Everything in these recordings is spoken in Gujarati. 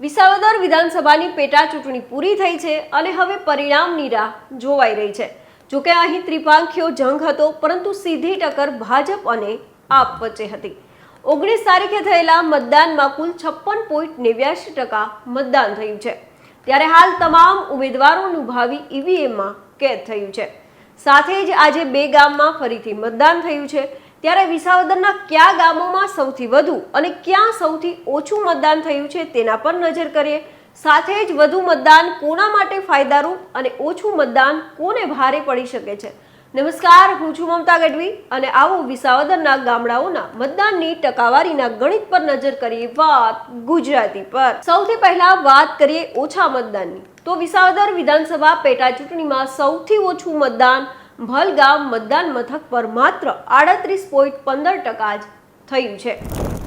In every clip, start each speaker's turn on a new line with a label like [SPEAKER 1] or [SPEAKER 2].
[SPEAKER 1] વિસાવદર વિધાનસભાની પેટા ચૂંટણી પૂરી થઈ છે અને હવે પરિણામની રાહ જોવાઈ રહી છે. જોકે અહીં ત્રિપાંખીઓ જંગ હતો, પરંતુ સીધી ટક્કર ભાજપ અને આપ વચ્ચે હતી. ઓગણીસ તારીખે થયેલા મતદાનમાં કુલ છપ્પન પોઈન્ટ નેવ્યાસી ટકા મતદાન થયું છે. ત્યારે હાલ તમામ ઉમેદવારોનું ભાવિ ઈવીએમમાં કેદ થયું છે. સાથે જ આજે બે ગામમાં ફરીથી મતદાન થયું છે. ત્યારે વિસાવદરના કયા ગામોમાં સૌથી વધુ અને ક્યાં સૌથી ઓછું મતદાન થયું છે તેના પર નજર કરીએ. સાથે જ વધુ મતદાન કોના માટે ફાયદારૂપ અને ઓછું મતદાન કોને ભારે પડી શકે છે? નમસ્કાર, હું છું મમતા ગઢવી અને આવો વિસાવદરના ગામડાઓના મતદાનની ટકાવારીના ગણિત પર નજર કરીએ વાત ગુજરાતી પર. સૌથી પહેલા વાત કરીએ ઓછા મતદાનની. તો વિસાવદર વિધાનસભા પેટા ચૂંટણીમાં સૌથી ઓછું મતદાન ભલગામ મતદાન મથક પર માત્ર આડત્રીસ પોઈન્ટ પંદર ટકા જ થયું છે.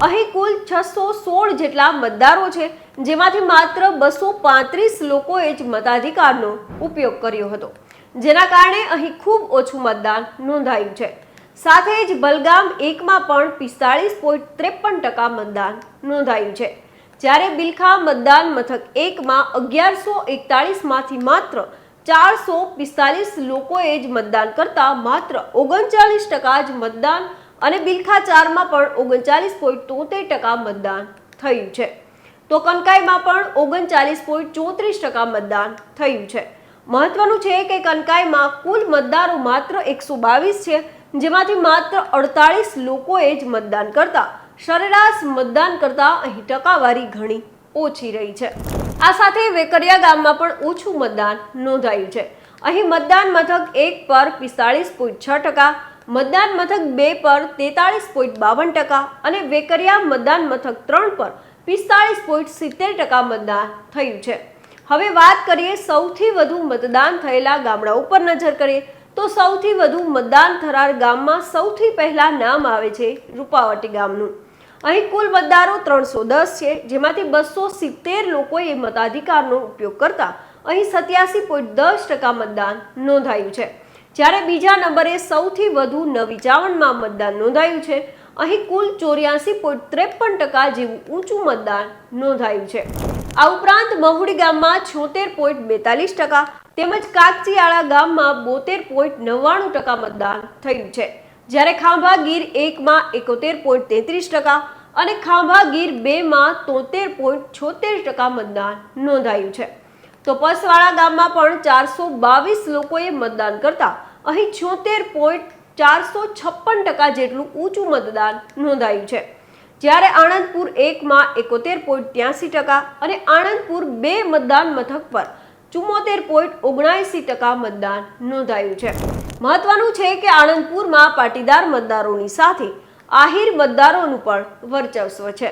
[SPEAKER 1] અહીં કુલ છસો સોળ જેટલા મતદારો છે, જેમાંથી માત્ર બસો પાંત્રીસ લોકોએ જ મતાધિકારનો ઉપયોગ કર્યો હતો. જેના કારણે અહીં ખૂબ ઓછું મતદાન નોંધાયું છે. સાથે જ બલગામ એકમાં પણ પિસ્તાળીસ પોઈન્ટ ત્રેપન ટકા મતદાન નોંધાયું છે. જ્યારે બિલખા મતદાન મથક એકમાં અગિયારસો એકતાળીસમાંથી માત્ર ચારસો પિસ્તાલીસ લોકોએ જ મતદાન કરતા માત્ર ઓગણચાલીસ ટકા જ મતદાન અને બિલખા ચારમાં પણ ઓગણચાલીસ પોઈન્ટ તોતેર ટકા મતદાન થયું છે. તો કનકાઈમાં પણ ઓગણચાલીસ પોઈન્ટ ચોત્રીસ ટકા મતદાન થયું છે. મહત્વનું છે કે કનકાઈમાં કુલ મતદારો માત્ર એકસો બાવીસ છે, જેમાંથી માત્ર અડતાળીસ લોકોએ જ મતદાન કરતા. સરેરાશ મતદાન કરતા અહીં ટકાવારી ઘણી ઓછી રહી છે. આ સાથે વેકરિયા ગામમાં પણ ઓછું મતદાન નોંધાયું છે. અહીં મતદાન મથક એક પર પિસ્તાળીસ પોઈન્ટ છ ટકા, મતદાન મથક બે પર તેતાળીસ પોઈન્ટ બાવન ટકા અને વેકરિયા મતદાન મથક ત્રણ પર પિસ્તાળીસ પોઈન્ટ સિત્તેર ટકા મતદાન થયું છે. હવે વાત કરીએ સૌથી વધુ મતદાન થયેલા ગામડા ઉપર નજર કરીએ તો સૌથી વધુ મતદાન થનાર ગામમાં સૌથી પહેલા નામ આવે છે રૂપાવટી ગામનું. અહીં કુલ મતદારો ત્રણસો દસ છે, જેમાંથી બસો સિત્તેર લોકોએ મતાધિકારનો ઉપયોગ કરતા અહીં સત્યાસી પોઈન્ટ દસ ટકા મતદાન નોંધાયું છે. જ્યારે બીજા નંબરે સૌથી વધુ નવી ચાવણમાં મતદાન નોંધાયું છે, અહીં કુલ ચોર્યાસી પોઈન્ટ ત્રેપન ટકા જેવું ઊંચું મતદાન નોંધાયું છે. આ ઉપરાંત મહુડી ગામમાં છોતેર પોઈન્ટ બેતાલીસ ટકા તેમજ કાકચીયાળા ગામમાં બોતેર પોઈન્ટ નવ્વાણું ટકા મતદાન થયું છે. જ્યારે ખાંભા ગીર એકમાં એકોતેર પોઈન્ટ તેત્રીસ ટકા અને ખાંભા ગીર બેમાં તોતેર પોઈન્ટ છોતેર ટકા મતદાન નોંધાયું છે. તો પસવાળા ગામમાં પણ ચારસો બાવીસ લોકોએ મતદાન કરતા અહીં છોતેર પોઈન્ટ ચારસો છપ્પન ટકા જેટલું ઊંચું મતદાન નોંધાયું છે. જ્યારે આણંદપુર એકમાં એકોતેર પોઈન્ટ ત્યાસી ટકા અને આણંદપુર બે મતદાન મથક પર ચુમ્મોતેર પોઈન્ટ ઓગણસી ટકા મતદાન નોંધાયું છે. મહત્વનું છે કે આણંદપુરમાં પાટીદાર મતદારોની સાથે આહિર મતદારોનું પણ વર્ચસ્વ છે.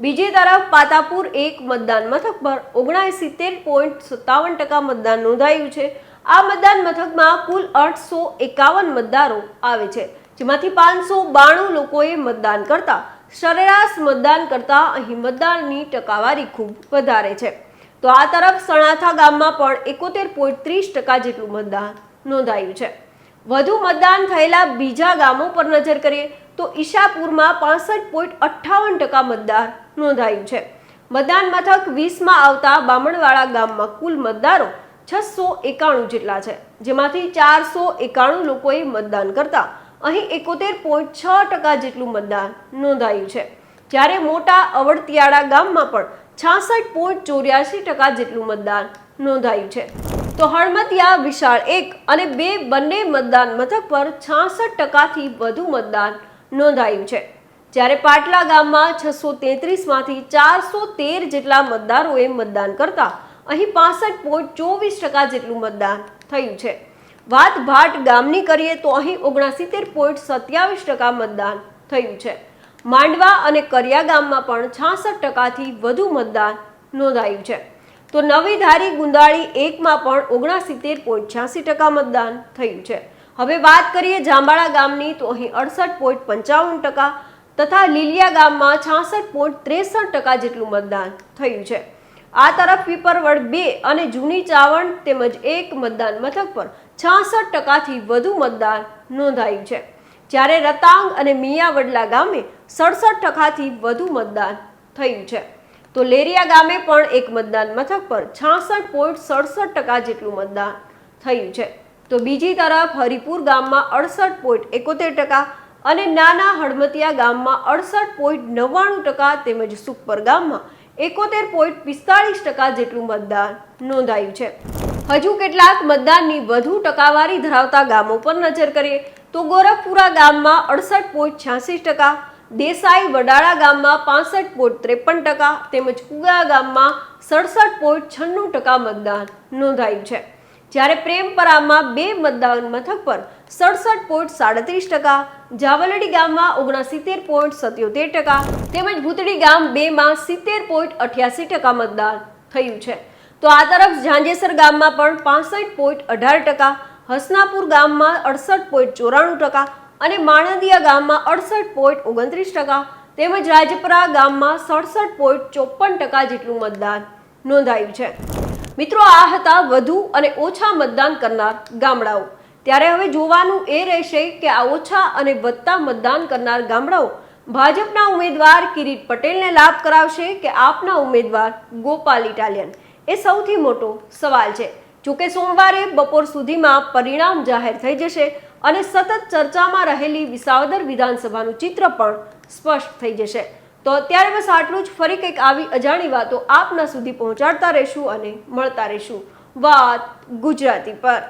[SPEAKER 1] બીજી તરફ પાતાપુર એક મતદાન મથક પર ઓગણસિત્તેર પોઈન્ટ સત્તાવન ટકા મતદાન નોંધાયું છે. આ મતદાન મથકમાં કુલ આઠસો એકાવન મતદારો આવે છે, જેમાંથી પાંચસો બાણું લોકોએ મતદાન કરતા સરેરાશ મતદાન કરતા અહીં મતદાનની ટકાવારી ખૂબ વધારે છે. તો આ તરફ સણાથા ગામમાં પણ એકોતેર પોઈન્ટ ત્રીસ ટકા જેટલું મતદાન નોંધાયું છે. વધુ મતદાન થયેલા બીજા ગામો પર નજર કરીએ તો ઈશાપુરમાં પાસઠ પોઈન્ટ અઠ્ઠાવન ટકા મતદાન નોંધાયું છે. મતદાન મથક વીસમાં આવતા બામણવાળા ગામમાં કુલ મતદારો છસો એકાણું જેટલા છે, જેમાંથી ચારસો એકાણું લોકોએ મતદાન કરતા અહીં એકોતેર પોઈન્ટ છ ટકા જેટલું મતદાન નોંધાયું છે. જ્યારે મોટા અવડતિયાળા ગામમાં પણ છાસઠ પોઈન્ટ ચોર્યાસી ટકા જેટલું મતદાન નોંધાયું છે. તો હળમતિયા, વિશાળ એક અને બે બંને મતદાન મથક પર છાસઠ ટકાથી વધુ મતદાન નોંધાયું છે. જ્યારે પાટલા ગામમાં છસો તેત્રીસમાંથી ચારસો તેર જેટલા મતદારોએ મતદાન કરતા, અહીં પાસઠ પોઈન્ટ ચોવીસ ટકા જેટલું મતદાન થયું છે. વાત ભાટ ગામની કરીએ તો અહીં ઓગણસિત્તેર પોઈન્ટ સત્યાવીસ ટકા મતદાન થયું છે. માંડવા અને કરિયા ગામમાં પણ છાસઠ ટકાથી વધુ મતદાન નોંધાયું છે. તો નવી ધારી ગુંદાળી એકમાં પણ ઓગણસિત્તેર પોઈન્ટ છ્યાસી ટકા મતદાન થયું છે. હવે વાત કરીએ જાંબાળા ગામની, તો અહીં અડસઠ પોઈન્ટ પંચાવન ટકા તથા લીલિયા ગામમાં છાસઠ પોઈન્ટ ત્રેસઠ ટકા જેટલું મતદાન થયું છે. આ તરફ પીપરવડ બે અને જૂની ચાવણ તેમજ એક મતદાન મથક પર છાસઠ ટકાથી વધુ મતદાન નોંધાયું છે. જ્યારે રતાંગ અને મિયાવડલા ગામે સડસઠ ટકાથી વધુ મતદાન થયું છે. તો લેરિયા ગામે પણ એક મતદાન મથક પર છાસઠ પોઈન્ટ સડસઠ ટકા જેટલું મતદાન થયું છે. તો બીજી તરફ હરિપુર ગામમાં અડસઠ પોઈન્ટ એકોતેર ટકા અને નાના હળમતિયા ગામમાં અડસઠ પોઈન્ટ નવ્વાણું ટકા તેમજ સુખપર ગામમાં એકોતેર પોઈન્ટ પિસ્તાળીસ ટકા જેટલું મતદાન નોંધાયું છે. હજુ કેટલાક મતદાનની વધુ ટકાવારી ધરાવતા ગામો પર નજર કરીએ તો ગોરખપુરા ગામમાં અડસઠ પોઈન્ટ છ્યાસી ટકા દેસાઈ વડાળા ગામમાં પાસઠ પોઈન્ટ ત્રેપન ટકા તેમજ કુગા ગામમાં સડસઠ પોઈન્ટ છન્નું ટકા મતદાન નોંધાયું છે. જ્યારે પ્રેમપરામાં બે મતદાન મથક પર સડસઠ પોઈન્ટ સાડત્રીસ ટકા, જાવલડી ગામમાં ઓગણસિત્તેર પોઈન્ટ સત્યોતેર ટકા તેમજ ભૂતડી ગામ બેમાં સિત્તેર પોઈન્ટ અઠ્યાસી ટકા મતદાન થયું છે. તો આ તરફ ઝાંઝેસર ગામમાં પણ પાસઠ પોઈન્ટ અઢાર ટકા, હસનાપુર ગામમાં અડસઠ પોઈન્ટ ચોરાણું ટકા અને માણંદિયા ગામમાં અડસઠ પોઈન્ટ ઓગણત્રીસ ટકા તેમજ રાજપરા ગામમાં સડસઠ પોઈન્ટ ચોપન ટકા જેટલું મતદાન નોંધાયું છે. મિત્રો, આ હતા વધુ અને ઓછા મતદાન કરનાર ગામડાઓ. ત્યારે હવે જોવાનું એ રહેશે કે આ ઓછા અને વધતા મતદાન કરનાર ગામડાઓ ભાજપના ઉમેદવાર કિરીટ પટેલને લાભ કરાવશે કે આપના ઉમેદવાર ગોપાલ ઇટાલિયન? એ સૌથી મોટો સવાલ છે. જોકે સોમવારે બપોર સુધીમાં પરિણામ જાહેર થઈ જશે અને સતત ચર્ચામાં રહેલી વિસાવદર વિધાનસભાનું ચિત્ર પણ સ્પષ્ટ થઈ જશે. તો અત્યારે બસ આટલું જ. ફરી કંઈક આવી અજાણી વાતો આપના સુધી પહોંચાડતા રહીશું અને મળતા રહીશું. વાત ગુજરાતી પર.